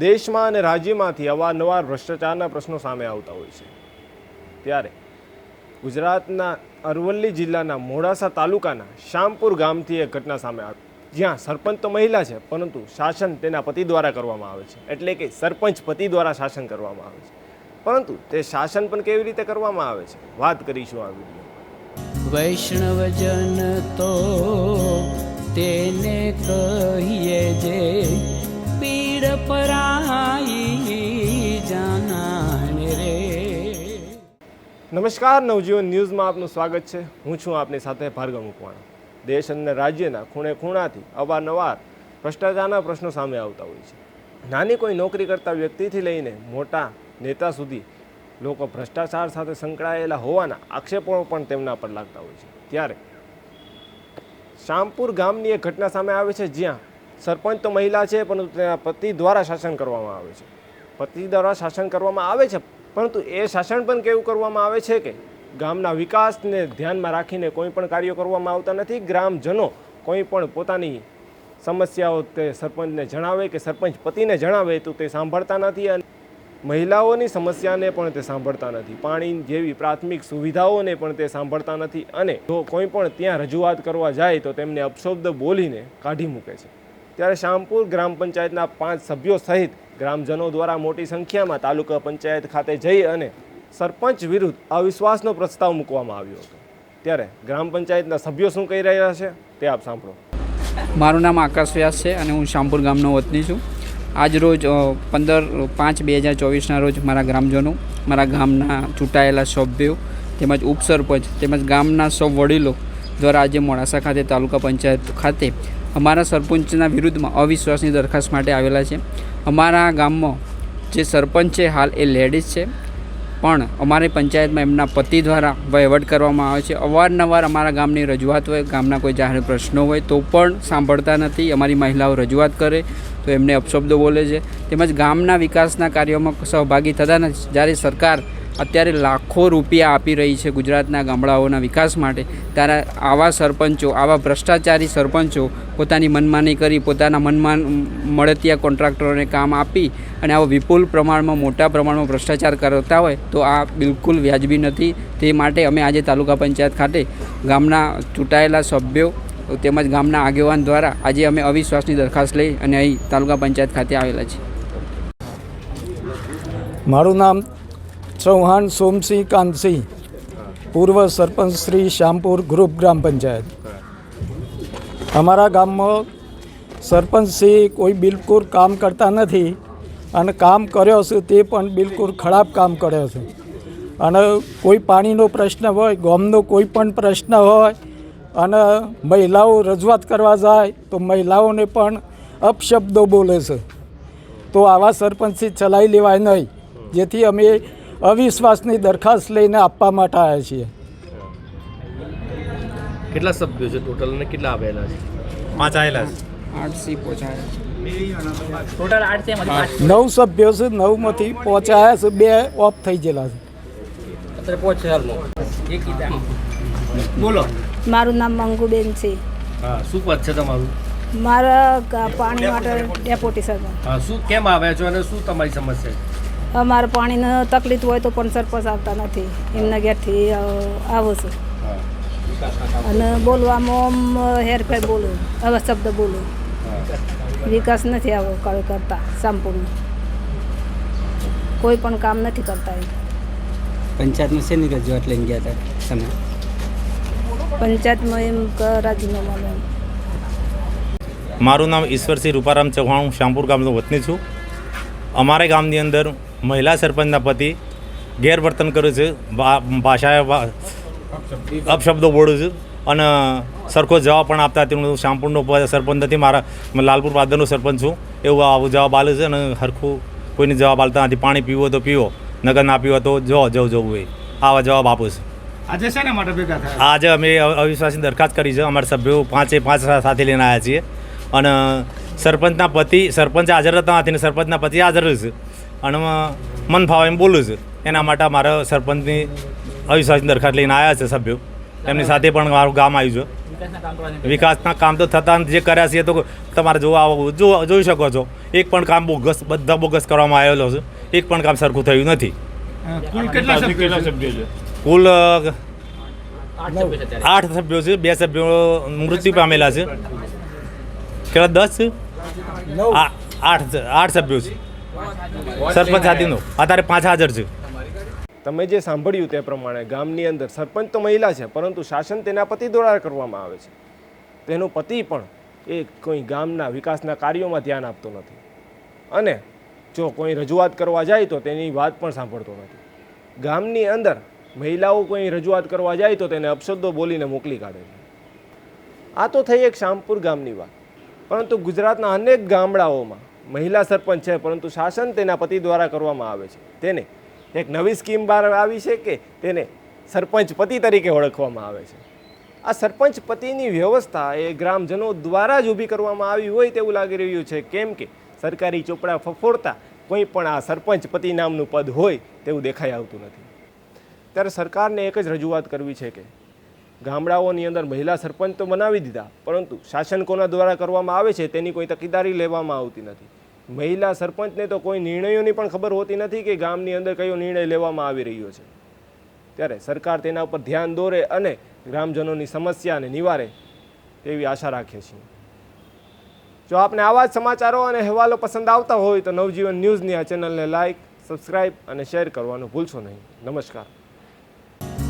દેશમાં અને રાજ્યમાંથી અવારનવાર ભ્રષ્ટાચારના પ્રશ્નો સામે આવતા હોય છે. ત્યારે ગુજરાતના અરવલ્લી જિલ્લાના મોડાસા તાલુકાના શામપુર ગામથી એક ઘટના સામે આવી, જ્યાં સરપંચ તો મહિલા છે, પરંતુ શાસન તેના પતિ દ્વારા કરવામાં આવે છે. એટલે કે સરપંચ પતિ દ્વારા શાસન કરવામાં આવે છે. પરંતુ તે શાસન પણ કેવી રીતે કરવામાં આવે છે? વાત કરીશું આ વીડિયો વૈષ્ણવજન તો તેને કહીએ જે પરાઈ જાનાને રે નમસ્કાર, નવજીવન ન્યૂઝમાં આપનું સ્વાગત છે. હું છું આપની સાથે ભાર્ગવ મુકવાણા. દેશ અને રાજ્યના ખૂણે ખૂણાથી અવારનવાર ભ્રષ્ટાચારના પ્રશ્નો સામે આવતા હોય છે. નાની કોઈ નોકરી કરતા વ્યક્તિથી લઈને મોટા નેતા સુધી લોકો ભ્રષ્ટાચાર સાથે સંકળાયેલા હોવાના આક્ષેપો પણ તેમના પર લાગતા હોય છે. ત્યારે શામપુર ગામની એક ઘટના સામે આવે છે, જ્યાં સરપંચ તો મહિલા છે, પરંતુ તેના પતિ દ્વારા શાસન કરવામાં આવે છે. પતિ દ્વારા શાસન કરવામાં આવે છે, પરંતુ એ શાસન પણ કેવું કરવામાં આવે છે કે ગામના વિકાસને ધ્યાનમાં રાખીને કોઈ પણ કાર્યો કરવામાં આવતા નથી. ગ્રામજનો કોઈ પણ પોતાની સમસ્યાઓ તે સરપંચને જણાવે કે સરપંચ પતિને જણાવે તો તે સાંભળતા નથી અને મહિલાઓની સમસ્યાને પણ તે સાંભળતા નથી. પાણી જેવી પ્રાથમિક સુવિધાઓને પણ તે સાંભળતા નથી અને જો કોઈ પણ ત્યાં રજૂઆત કરવા જાય તો તેમને અપશબ્દ બોલીને કાઢી મૂકે છે. ત્યારે શામપુર ગ્રામ પંચાયતના પાંચ સભ્યો સહિત ગ્રામજનો દ્વારા મોટી સંખ્યામાં તાલુકા પંચાયત ખાતે જઈ અને સરપંચ વિરુદ્ધ અવિશ્વાસનો પ્રસ્તાવ મૂકવામાં આવ્યો હતો. ત્યારે ગ્રામ પંચાયતના સભ્યો શું કહી રહ્યા છે તે આપ સાંભળો. મારું નામ આકાશ વ્યાસ છે અને હું શામપુર ગામનો વતની છું. આજ રોજ પંદર પાંચ બે હજાર ચોવીસના રોજ મારા ગ્રામજનો, મારા ગામના ચૂંટાયેલા સભ્યો, તેમજ ઉપસરપંચ, તેમજ ગામના સૌ વડીલો દ્વારા આજે મોડાસા ખાતે તાલુકા પંચાયત ખાતે અમારા સરપંચના વિરુદ્ધમાં અવિશ્વાસની દરખાસ્ત માટે આવેલા છે. અમારા ગામમાં જે સરપંચ છે, હાલ એ લેડીઝ છે. પણ અમારી પંચાયતમાં એમના પતિ દ્વારા વહીવટ કરવામાં આવે છે. અવારનવાર અમારા ગામની રજૂઆત હોય, ગામના કોઈ જાહેર પ્રશ્નો હોય, તો પણ સાંભળતા નથી. અમારી મહિલાઓ રજૂઆત કરે, તો એમને અપશબ્દો બોલે છે. તેમજ ગામના વિકાસના કાર્યોમાં સહભાગી થતા નથી. જ્યારે સરકાર અત્યારે લાખો રૂપિયા આપી રહી છે ગુજરાતના ગામડાઓના વિકાસ માટે. ત્યારે આવા સરપંચો, આવા ભ્રષ્ટાચારી સરપંચો પોતાની મનમાની કરી, પોતાના મનમાં મળતિયા કોન્ટ્રાક્ટરોને કામ આપી અને આવો વિપુલ પ્રમાણમાં, મોટા પ્રમાણમાં ભ્રષ્ટાચાર કરતા હોય તો આ બિલકુલ વ્યાજબી નથી. તે માટે અમે આજે તાલુકા પંચાયત ખાતે ગામના ચૂંટાયેલા સભ્યો તેમજ ગામના આગેવાન દ્વારા આજે અમે અવિશ્વાસની દરખાસ્ત લઈ અને અહીં તાલુકા પંચાયત ખાતે આવેલા છીએ. મારું નામ ચૌહાણ, સોમસિંહ, કાનસિંહ, પૂર્વ સરપંચ શ્રી શ્યામપુર ગ્રુપ ગ્રામ પંચાયત. અમારા ગામમાં સરપંચશ્રી કોઈ બિલકુલ કામ કરતા નથી અને કામ કર્યો છે તે પણ બિલકુલ ખરાબ કામ કર્યો છે. અને કોઈ પાણીનો પ્રશ્ન હોય, ગામનો કોઈ પણ પ્રશ્ન હોય અને મહિલાઓ રજૂઆત કરવા જાય તો મહિલાઓને પણ અપશબ્દો બોલે છે. તો આવા સરપંચથી ચલાવી લેવાય નહીં. જેથી અમે અવિશ્વાસની દરખાસ્ત લઈને આપવા માટે આવ્યા છીએ. કેટલા સભ્યો છે ટોટલ અને કેટલા આવેલા છે? પાંચ આવેલા છે. આઠસી પહોંચાયા. નવ સભ્યો છે નવમાંથી પહોંચાયા છે બે ઓફ થઈ ગયેલા છે. અત્યારે પહોંચે બોલો. મારું નામ મંગુબેન છે. હા શું પદ છે તમારું? મારા પાણી માટે ડેપોટી સર હા શું કેમ આવ્યા છો અને શું તમારી સમસ્યા છે? અમારે પાણીની તકલીફ હોય તો પણ સરપંચ આવતા નથી. એમના ઘેરથી આવો છું. અને બોલવામાં હેરફેર બોલું હવે શબ્દ બોલું. વિકાસ નથી આવો કોઈ કરતા સંપૂર્ણ. કોઈ પણ કામ નથી કરતા એ. પંચાયતમાં શેની રજૂઆત લઈને ગયા હતા તમે? પંચાયતમાં એમ કે રાજીનામા લઈને. મારું નામ ઈશ્વરસિંહ રૂપારામ ચૌહાણ હું શ્યામપુર ગામનો વતની છું. અમારા ગામની અંદર મહિલા સરપંચના પતિ ગેરવર્તન કરું છું ભાષાએ અપશબ્દો બોલું છું અને સરખો જવાબ પણ આપતા તેનું હું શામપુરનો સરપંચ નથી મારા લાલપુર પાદરનો સરપંચ છું. એવું આવું જવાબ આલે છે અને સરખું કોઈને જવાબ આપતા નથી. પાણી પીવો તો પીવો નગર ના પીવો તો જો જવું જવું હોય. આવા જવાબ આપું છું. આજે શેના માટે ભેગા થયા? આજે અમે અવિશ્વાસની દરખાસ્ત કરી છે. અમારા સભ્યો પાંચે પાંચ સાથે લઈને આવ્યા છીએ. અને સરપંચના પતિ સરપંચ હાજર હતા નથી ને સરપંચના પતિ હાજર છે. અને મન ફાવે એમ બોલું છું. એના માટે મારા સરપંચની અવિશ્વાસની દરખાસ્ત લઈને આવ્યા છે સભ્યો. એમની સાથે પણ મારું ગામ આવ્યું છે. વિકાસના કામ તો થતા નથી. જે કર્યા છે એ તો તમારે જોવા આવો જો જોઈ શકો છો. એક પણ કામ બોગસ બધા બોગસ કરવામાં આવેલો છે. એક પણ કામ સરખું થયું નથી. કુલ કેટલા સભ્યો છે? કુલ આઠ સભ્યો છે બે સભ્યો મૃત્યુ પામેલા છે. કેટલા? દસ? આ- આઠ આઠ સભ્યો છે. સરપંચ સાથીનું અત્યારે પાંચ હાજર છે. તમે જે સાંભળ્યું તે પ્રમાણે ગામની અંદર સરપંચ તો મહિલા છે, પરંતુ શાસન તેના પતિ દ્વારા કરવામાં આવે છે. તેનો પતિ પણ એ કોઈ ગામના વિકાસના કાર્યોમાં ધ્યાન આપતો નથી. અને જો કોઈ રજૂઆત કરવા જાય તો તેની વાત પણ સાંભળતો નથી. ગામની અંદર મહિલાઓ કોઈ રજૂઆત કરવા જાય તો તેને અપશબ્દો બોલીને મોકલી કાઢે છે. આ તો થઈ એક શામપુર ગામની વાત. પરંતુ ગુજરાતના અનેક ગામડાઓમાં મહિલા સરપંચ છે, પરંતુ શાસન તેના પતિ દ્વારા કરવામાં આવે છે. તેને એક નવી સ્કીમ બહાર આવી છે કે તેને સરપંચ પતિ તરીકે ઓળખવામાં આવે છે. આ સરપંચ પતિની વ્યવસ્થા એ ગ્રામજનો દ્વારા જ ઊભી કરવામાં આવી હોય તેવું લાગી રહ્યું છે. કેમ કે સરકારી ચોપડા ફફોડતા કોઈ પણ આ સરપંચ પતિ નામનું પદ હોય તેવું દેખાઈ આવતું નથી. ત્યારે સરકારને એક જ રજૂઆત કરવી છે કે ગામડાઓની અંદર મહિલા સરપંચ તો બનાવી દીધા, પરંતુ શાસન કોના દ્વારા કરવામાં આવે છે તેની કોઈ તકેદારી લેવામાં આવતી નથી. મહિલા સરપંચને તો કોઈ નિર્ણયોની પણ ખબર હોતી નથી કે ગામની અંદર કયો નિર્ણય લેવામાં આવી રહ્યો છે. ત્યારે સરકાર તેના ઉપર ધ્યાન દોરે અને ગ્રામજનોની સમસ્યાને નિવારે તેવી આશા રાખીએ છીએ જો આપને આવા જ સમાચારો અને અહેવાલો પસંદ આવતા હોય તો નવજીવન ન્યૂઝની આ ચેનલને લાઇક સબસ્ક્રાઇબ અને શેર કરવાનું ભૂલશો નહીં. નમસ્કાર.